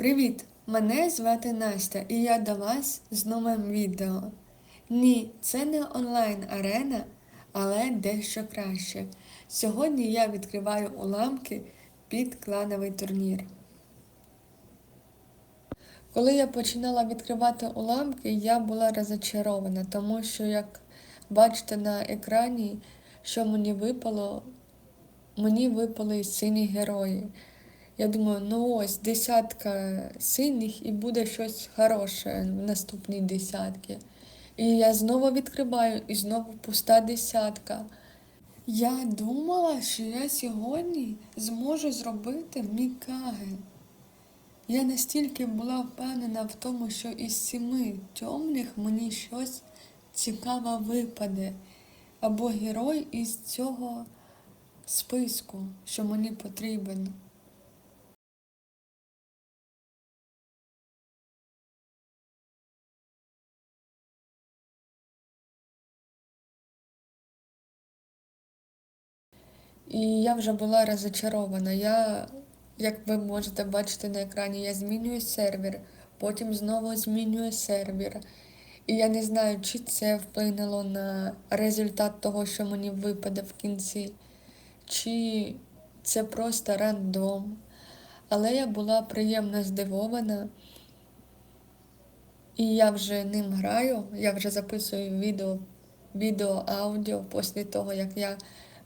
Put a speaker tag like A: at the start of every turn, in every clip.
A: Привіт! Мене звати Настя і я до вас з новим відео. Ні, це не онлайн-арена, але дещо краще. Сьогодні я відкриваю уламки під клановий турнір. Коли я починала відкривати уламки, я була розочарована, тому що, як бачите на екрані, що мені випало, мені випали сині герої. Я думаю, ну ось десятка синіх і буде щось хороше в наступній десятки. І я знову відкриваю, і знову пуста десятка. Я думала, що я сьогодні зможу зробити мікаги. Я настільки була впевнена в тому, що із сіми темних мені щось цікаве випаде, або герой із цього списку, що мені потрібен. І я вже була розочарована. Я, як ви можете бачити на екрані, я змінюю сервер, потім знову змінюю сервер. І я не знаю, чи це вплинуло на результат того, що мені випаде в кінці, чи це просто рандом. Але я була приємно здивована. І я вже ним граю, я вже записую відео, відео аудіо після того, як я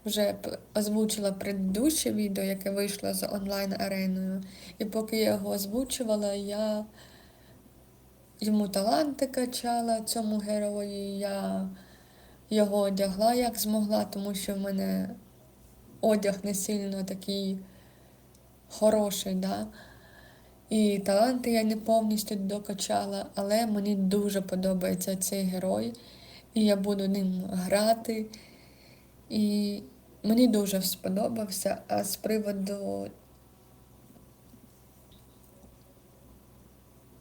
A: вже озвучила предыдуще відео, яке вийшло з онлайн-ареною. І поки я його озвучувала, я йому таланти качала цьому герої, я його одягла як змогла, тому що в мене одяг не сильно такий хороший. да. І таланти я не повністю докачала, але мені дуже подобається цей герой, і я буду ним грати. І Мені дуже сподобався, а з приводу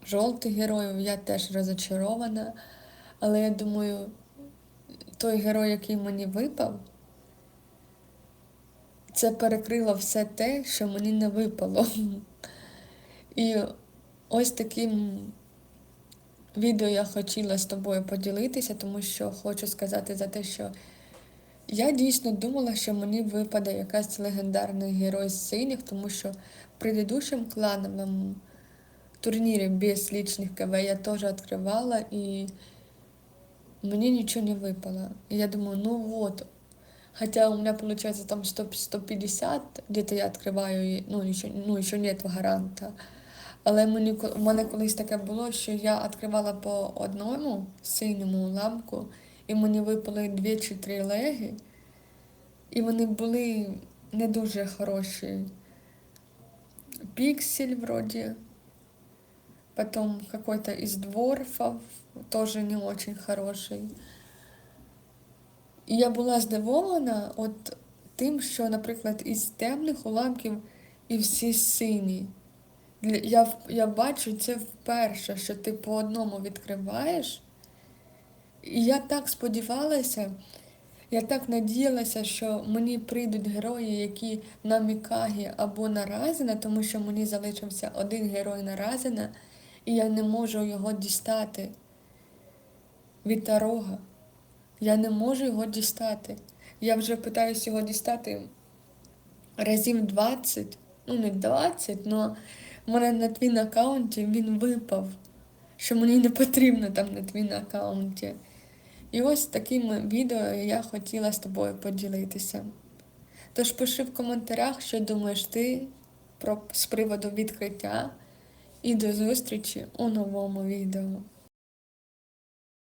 A: жовтих героїв я теж розочарована, але я думаю, той герой, який мені випав, це перекрило все те, що мені не випало. І ось таким відео я хотіла з тобою поділитися, тому що хочу сказати за те, що. Я дійсно думала, що мені випаде якась легендарний герой з синіх, тому що в предыдущем клановому турнірі без личних КВ я теж відкривала і мені нічого не випало. І я думаю, ну вот. Хотя у меня получается там 100, 150, где-то я відкриваю, ну еще, ну, еще нет гаранта. Але мені, у мене колись таке було, що я відкривала по одному синьому ламку. І мені випали дві чи три леги, і вони були не дуже хороші. Пиксель вроде, потом какой-то из дворфов, тоже не очень хороший. І я була здивована от тим, що, наприклад, із темних уламків і всі сині. Я я бачу це вперше, що ти по одному відкриваєш, і я так сподівалася, я так надіялася, що мені прийдуть герої, які на Мікагі або на Разина, тому що мені залишився один герой на Разина, і я не можу його дістати від Тарога. Я не можу його дістати. Я вже питаюся його дістати разів 20, ну не 20, але в мене на твін аккаунті він випав, що мені не потрібно там на твін аккаунті. І ось таким відео я хотіла з тобою поділитися. Тож пиши в коментарях, що думаєш ти про, з приводу відкриття, і до зустрічі у новому відео.